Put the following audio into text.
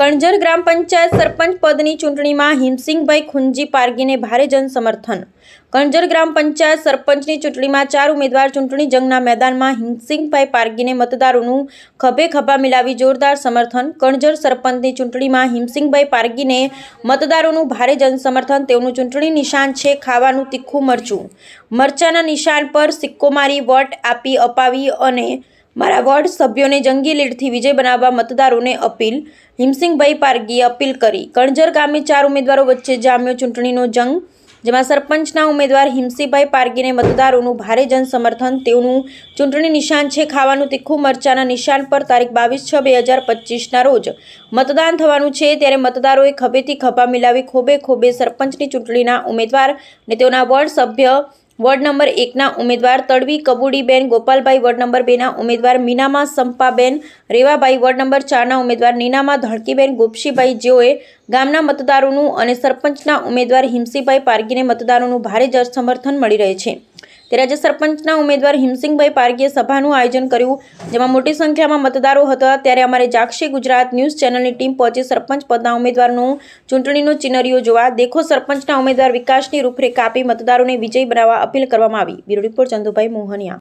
કણજર ગ્રામ પંચાયત સરપંચ પદની ચૂંટણીમાં હિમસિંગભાઈ ખુંજી પારગીને ભારે જનસમર્થન. કણજર ગ્રામ પંચાયત સરપંચની ચૂંટણીમાં ચાર ઉમેદવાર ચૂંટણી જંગના મેદાનમાં હિમસિંગભાઈ પારગીને મતદારોનું ખભે ખભા મિલાવી જોરદાર સમર્થન. કણજર સરપંચની ચૂંટણીમાં હિમસિંગભાઈ પારગીને મતદારોનું ભારે જનસમર્થન. તેઓનું ચૂંટણી નિશાન છે ખાવાનું તીખું મરચું. મરચાના નિશાન પર સિક્કો મારી વોટ આપી અપાવી અને મારા વોર્ડ સભ્યોને જંગી લીડથી વિજય બનાવવા મતદારોને અપીલ. હિમસિંગભાઈ પારગીએ અપીલ કરી. કણજર ગામે ચાર ઉમેદવારો વચ્ચે જામ્યો ચૂંટણીનો જંગ, જેમાં સરપંચના ઉમેદવાર હિમસિંહભાઈ પારગીને મતદારોનું ભારે જનસમર્થન, તેઓનું ચૂંટણી નિશાન છે ખાવાનું તીખું મરચાના નિશાન પર તારીખ બાવીસ છ બે હજાર પચીસના રોજ. મતદાન થવાનું છે ત્યારે મતદારોએ ખભેથી ખભા મિલાવી ખોબે ખોબે સરપંચની ચૂંટણીના ઉમેદવાર અને તેઓના વોર્ડ સભ્ય વોર્ડ નંબર એકના ઉમેદવાર તડવી કબૂડીબેન, ગોપાલભાઈ વોર્ડ નંબર બેના ઉમેદવાર મીનામા સંપાબેન, રેવાભાઈ વોર્ડ નંબર ચારના ઉમેદવાર નીનામા ધણકીબેન ગોપશીભાઈ જેઓએ ગામના મતદારોનું અને સરપંચના ઉમેદવાર હિમસીભાઈ પારગીને મતદારોનું ભારે જ સમર્થન મળી રહે છે. ત્યારે આજે સરપંચના ઉમેદવાર હિમસિંગભાઈ પારગીએ સભાનું આયોજન કર્યું, જેમાં મોટી સંખ્યામાં મતદારો હતા. ત્યારે અમારે જાક્ષી ગુજરાત ન્યૂઝ ચેનલની ટીમ પહોંચી સરપંચ પદના ઉમેદવારનું ચૂંટણીનું ચિનરીઓ જોવા. દેખો સરપંચના ઉમેદવાર વિકાસની રૂપરેખા આપી મતદારોને વિજયી બનાવવા અપીલ કરવામાં આવી. Bureau report Chandubhai Mohaniya.